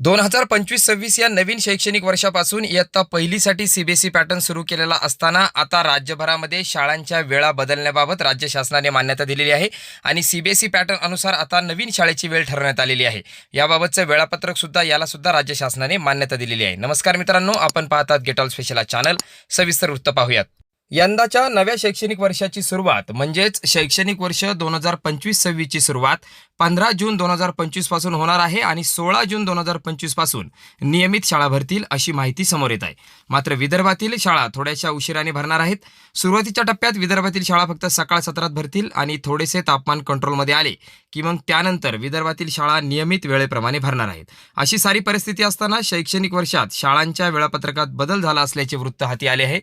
दोन हजार पंचवीस सव्वीस या नवीन शैक्षणिक वर्षापासून इयत्ता पहिलीसाठी सीबीएसई पॅटर्न सुरू केलेला असताना आता राज्यभरामध्ये शाळांच्या वेळा बदलण्याबाबत राज्य शासनाने मान्यता दिलेली आहे आणि सीबीएसई पॅटर्न अनुसार आता नवीन शाळेची वेळ ठरवण्यात आलेली आहे. याबाबतचं वेळापत्रक सुद्धा याला सुद्धा राज्य शासनाने मान्यता दिलेली आहे. नमस्कार मित्रांनो आपण पाहतात गेट ऑल स्पेशल चॅनल सविस्तर वृत्त पाहूयात. यंदाच्या नव्या शैक्षणिक वर्षाची सुरुवात म्हणजेच शैक्षणिक वर्ष दोन हजार पंचवीस सव्वीसची सुरुवात पंधरा जून दोन हजार पंचवीसपासून होणार आहे आणि सोळा जून दोन हजार पंचवीसपासून नियमित शाळा भरतील अशी माहिती समोर येत आहे. मात्र विदर्भातील शाळा थोड्याशा उशिराने भरणार आहेत. सुरुवातीच्या टप्प्यात विदर्भातील शाळा फक्त सकाळ सत्रात भरतील आणि थोडेसे तापमान कंट्रोलमध्ये आले की मग त्यानंतर विदर्भातील शाळा नियमित वेळेप्रमाणे भरणार आहेत. अशी सारी परिस्थिती असताना शैक्षणिक वर्षात शाळांच्या वेळापत्रकात बदल झाला असल्याचे वृत्त हाती आले आहे.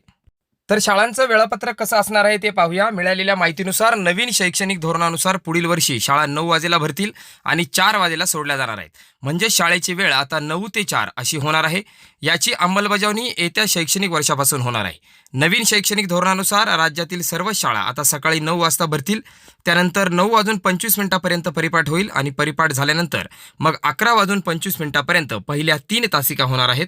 तर शाळांचं वेळापत्रक कसं असणार आहे ते पाहूया. मिळालेल्या माहितीनुसार नवीन शैक्षणिक धोरणानुसार पुढील वर्षी शाळा नऊ वाजेला भरतील आणि चार वाजेला सोडल्या जाणार आहेत. म्हणजे शाळेची वेळ आता नऊ ते चार अशी होणार आहे. याची अंमलबजावणी येत्या शैक्षणिक वर्षापासून होणार आहे. नवीन शैक्षणिक धोरणानुसार राज्यातील सर्व शाळा आता सकाळी नऊ वाजता भरतील. त्यानंतर नऊ वाजून पंचवीस मिनिटापर्यंत परिपाठ होईल आणि परिपाठ झाल्यानंतर मग अकरा वाजून पंचवीस मिनिटापर्यंत पहिल्या तीन तासिका होणार आहेत.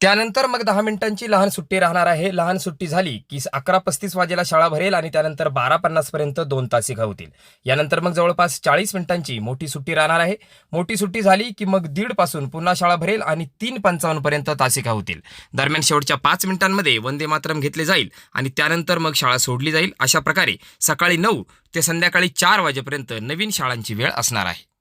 त्यानंतर मग दहा मिनिटांची लहान सुट्टी राहणार आहे. लहान सुट्टी झाली की अकरा पस्तीस वाजेला शाळा भरेल आणि त्यानंतर बारा पन्नास पर्यंत दोन तासिका होतील. यानंतर मग जवळपास चाळीस मिनिटांची मोठी सुट्टी राहणार आहे. मोठी सुट्टी झाली की मग दीडपासून पुन्हा शाळा भरेल आणि तीन पंचावन्न पर्यंत तासिका होतील. दरम्यान शेवटच्या पाच मिनिटांमध्ये वंदे मातरम घेतले जाईल आणि त्यानंतर मग शाळा सोडली जाईल. अशा प्रकारे सकाळी नऊ ते संध्याकाळी चार वाजेपर्यंत नवीन शाळांची वेळ असणार आहे.